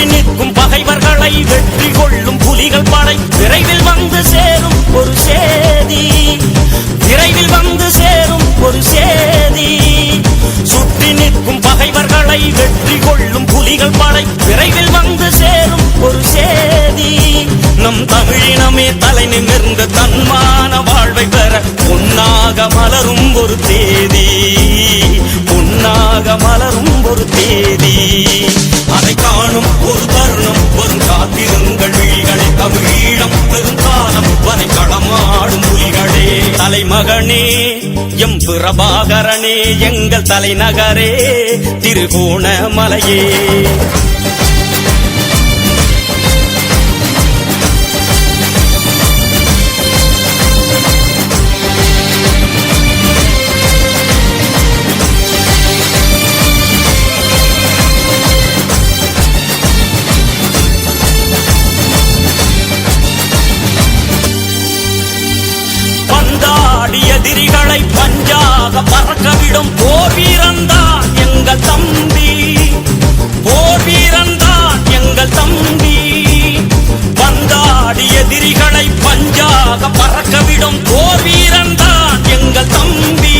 சுற்றி நிற்கும் பகைவர்களை வெற்றி கொள்ளும் புலிகள் படை விரைவில் வந்து சேரும் ஒரு சேதி. விரைவில் வந்து சேரும் ஒரு சேதி. சுற்றி நிற்கும் பகைவர்களை வெற்றி கொள்ளும் புலிகள் படை விரைவில் வந்து சேரும் ஒரு சேதி. நம் தமிழினமே தலை நிமிர்ந்து தன்மான வாழ்வை பெற பொன்னாக மலரும் ஒரு தேதி. பொன்னாக மலரும் ஒரு தேதி. அதை ஒரு தருணம் வரும் காத்திருங்கள் விழிகளை தமிழீழம் பெருங்காலம் வரை களமாடும் புலிகளே தலைமகனே எம் பிரபாகரனே எங்கள் தலைநகரே திருகோணமலையே. பஞ்சாக பறக்கவிடும் போர் வீரன்தான் எங்கள் தம்பி.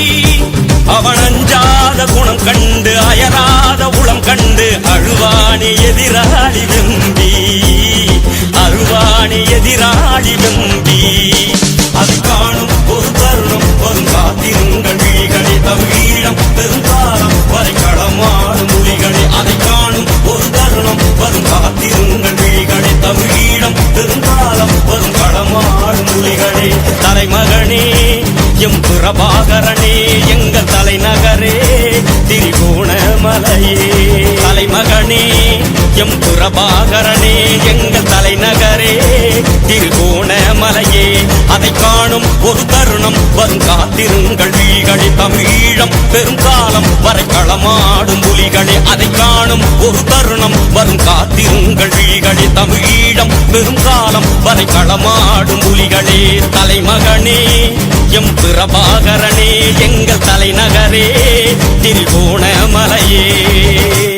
அவன் அஞ்சாத குணம் கண்டு அயராத உளம் கண்டு அழுவானே எதிராளி வெம்பி. தலைமகனே எம் புறபாகரனே எங்கள் தலைநகரே திரிகோணமலையே. மலையே எம் புறபாகரனே எங்கள் தலைநகரே திருகோணமலையே. அதை காணும் ஒரு தருணம் வரும் காத்திருங்கள். வீழ்களி தமிழம் பெருங்காலம் வரை களமாடும் புலிகளே அதை காணும் ஒரு தருணம் வரும் காத்திருங்கள். வீழ்களி தமிழம் பெருங்காலம் வரை களமாடும் புலிகளே தலைமகனே எம் பிரபாகரனே எங்கள் தலைநகரே திருகோணமலையே.